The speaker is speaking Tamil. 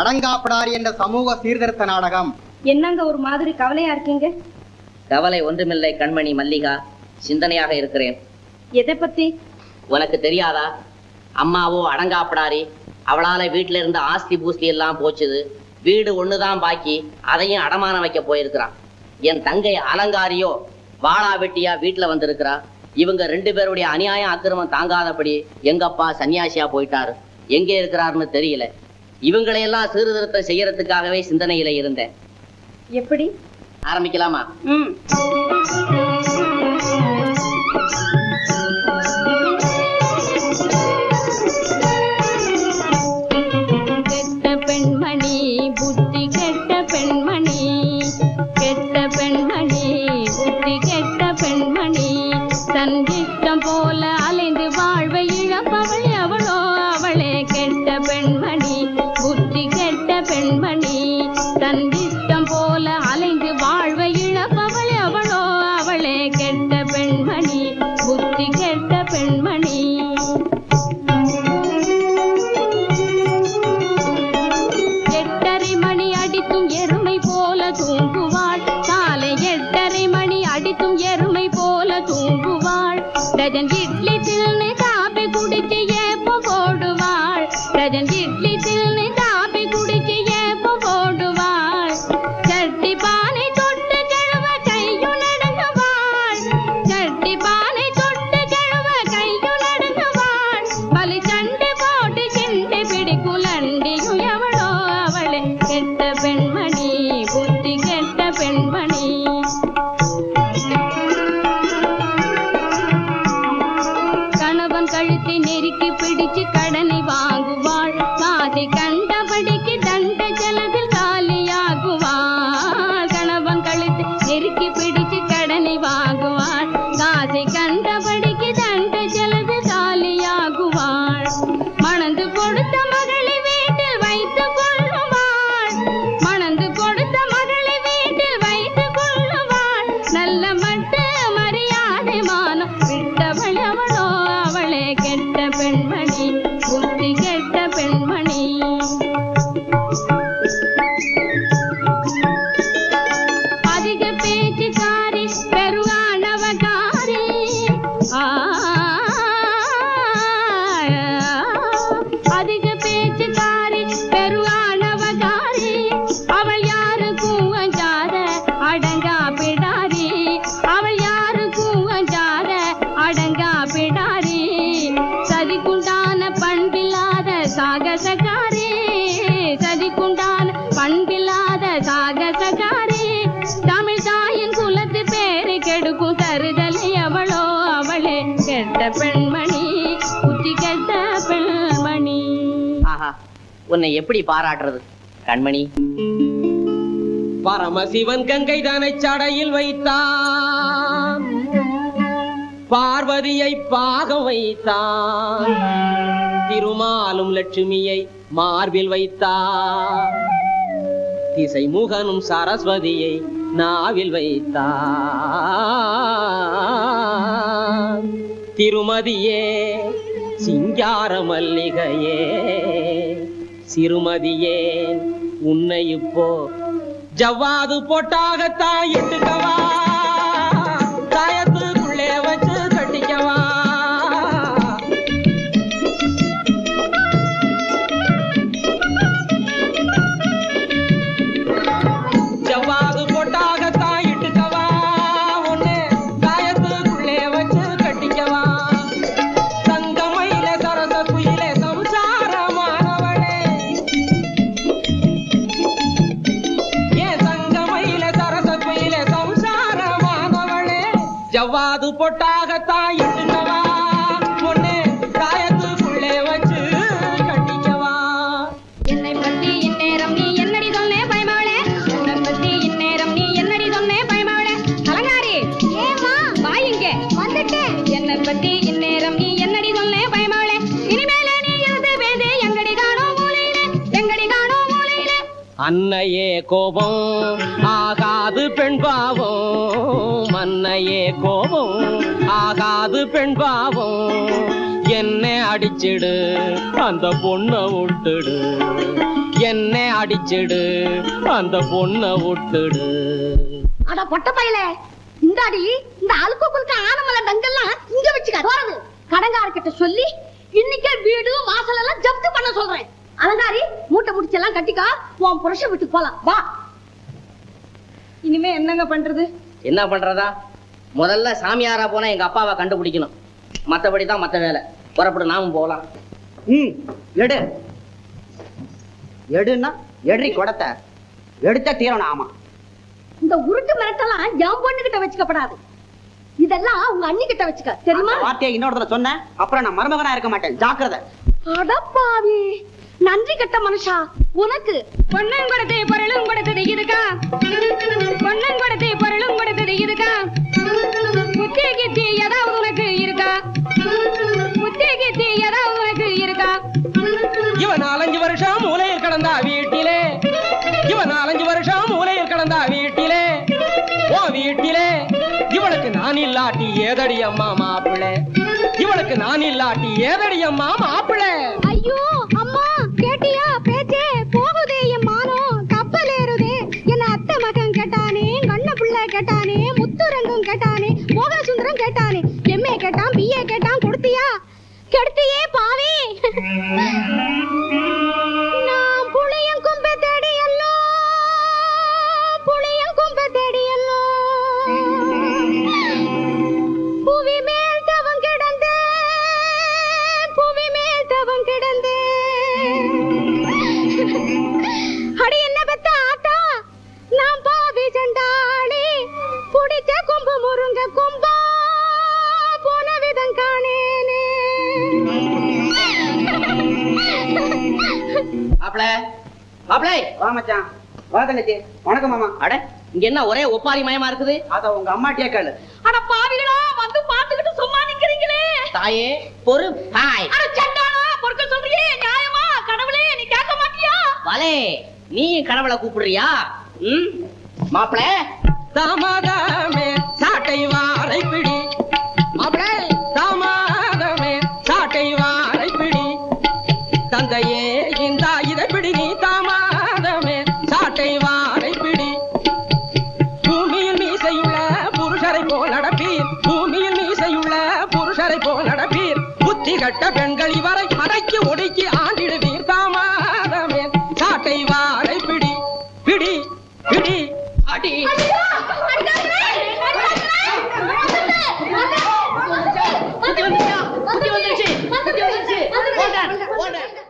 அடங்காப்படாரி என்ற சமூக சீர்திருத்த நாடகம். என்னங்க ஒரு மாதிரி கவலையா இருக்கீங்க? கவலை ஒன்றுமில்லை கண்மணி மல்லிகா. சிந்தனையாக இருக்கிறேன். எதை பத்தி? உனக்கு தெரியாதா? அம்மாவோ அடங்காப்படாரி அவளால வீட்டுல இருந்த ஆஸ்தி பூஸ்தி எல்லாம் போச்சுது. வீடு ஒண்ணுதான் பாக்கி அதையும் அடமானம் வைக்க போயிருக்கிறான். என் தங்கை அலங்காரியோ வாளா வெட்டியா வீட்டுல வந்திருக்கிறா. இவங்க ரெண்டு பேருடைய அநியாயம் அக்கிரமம் தாங்காதபடி எங்கப்பா சன்னியாசியா போயிட்டாரு? எங்கே இருக்கிறாருன்னு தெரியல. இவங்களையெல்லாம் சீர்திருத்தம் செய்யறதுக்காகவே சிந்தனையில இருந்தேன். எப்படி? ஆரம்பிக்கலாமா? फटाफट உன்னை எப்படி பாராட்டுறது? கண்மணி. பரமசிவன் கங்கை தானை சடையில் வைத்தான். பார்வதியை பாகம் வைத்தான். திருமாலும் லட்சுமியை மார்பில் வைத்தான். திசைமுகனும் சரஸ்வதியை நாவில் வைத்தான். திருமதியே சிங்கார மல்லிகையே சிறுமதியே உன்னை இப்போ ஜவ்வாது பொட்டாகத்தான் இட்டுக்கவா? பொட்டாகத்தான் இட்டுக்கவா ஒண்ணு தாயத்துக்குள்ளே வச்சு கட்டிக்கவா? என்னை பற்றி இந்நேரம் அன்னையே கோபம் ஆகாது பெண் பாவம். அன்னையே கோபம் ஆகாது பெண் பாவம். என்ன அடிச்சிடு அந்த பொண்ணை விட்டுடு. என்ன அடிச்சிடு அந்த பொண்ணை விட்டுடு. அட பொட்ட பையல இந்தாடி இந்த அழுக்கு குலுக்க ஆனமல டங்கெல்லாம் இங்க வச்சுக்காது கடங்காரக்கிட்ட சொல்லி இன்னைக்கே வீடு வாசல் எல்லாம் ஜப்து பண்ண சொல்றேன். அலங்காரி மூட்டை முடிச்செல்லாம் கட்டிக்கா உன் புருஷன் வீட்டுக்கு போலாம். வா. இனிமே என்னங்க பண்றது? என்ன பண்றதா? முதல்ல சாமியாரா போனா எங்க அப்பாவை கண்டுபிடிக்கணும். மத்தபடி தான் மத்த வேலை. புறப்பட்டு நாமும் போகலாம். ம் எடு. எடுன்னா எட்ரி குடத்தை. எடுத்த தீரணும் ஆமா. இந்த உருட்டு மிரட்டெல்லாம் என் பொண்ணு கிட்ட வச்சுக்கப்படாது. இதெல்லாம் உங்க அண்ணி கிட்ட வச்சுக்க தெரியுமா? வார்த்தையை இன்னொருத்தர சொன்னேன் அப்புறம் நான் மருமகனா இருக்க மாட்டேன். ஜாக்கிரதை. அடப்பாவி. நன்றி கட்ட மனுஷா. உனக்கு பொன்னன் கொடுத்து பொருளும் கொடுத்தது இதுக்கா? பொன்னன் கொடுத்து பொருளும் கொடுத்தது இதுக்கா? புத்தி கித்தி ஏதாவது உனக்கு இருக்கா? புத்தி கித்தி ஏதாவது உனக்கு இருக்கா? இவன் நாலஞ்சு வருஷம் மூலையில் கடந்தா வீட்டிலே. இவன் நாலஞ்சு வருஷம் மூலையில் கடந்தா வீட்டிலே. ஓ வீட்டிலே. இவளுக்கு நான் இல்லாட்டி ஏதடி அம்மா மாப்பிள்ளை? இவளுக்கு நான் இல்லாட்டி ஏதடி அம்மா நான் மாப்பிள. மாப்பிள வா மச்சான். வா தங்கச்சி. வணக்கம் மாமா. அட இங்க என்ன ஒரே ஒப்பாரி மயமா இருக்குது? அத உங்க அம்மாட்டியே கேளு. அட பாவிகளா வந்து பாத்துக்கிட்டு சும்மா நிக்கிறீங்களே. தாயே பொறு தாய் அட பொறுக்க சொல்றியே நியாயமா? கடவுளே நீ கேட்க மாட்டியா? வலே நீ கடவுளை கூப்பிடுறியா? ம்? மாப்பிள. தாமதமே சாட்டை வாரை பிடி வேட்டை வானை பிடி பூமியில் மீசையுள்ள புருஷரை போல் நடப்பீர். பூமியில் மீசையுள்ள புருஷரை போல் நடப்பீர். புத்தி கட்ட பெண்கள் இவரை அடக்கி ஒடுக்கி ஆண்டிடுவீர். தாமாதமே. சாட்டை வாழை பிடி பிடி பிடி. அடி. ஓட ஓட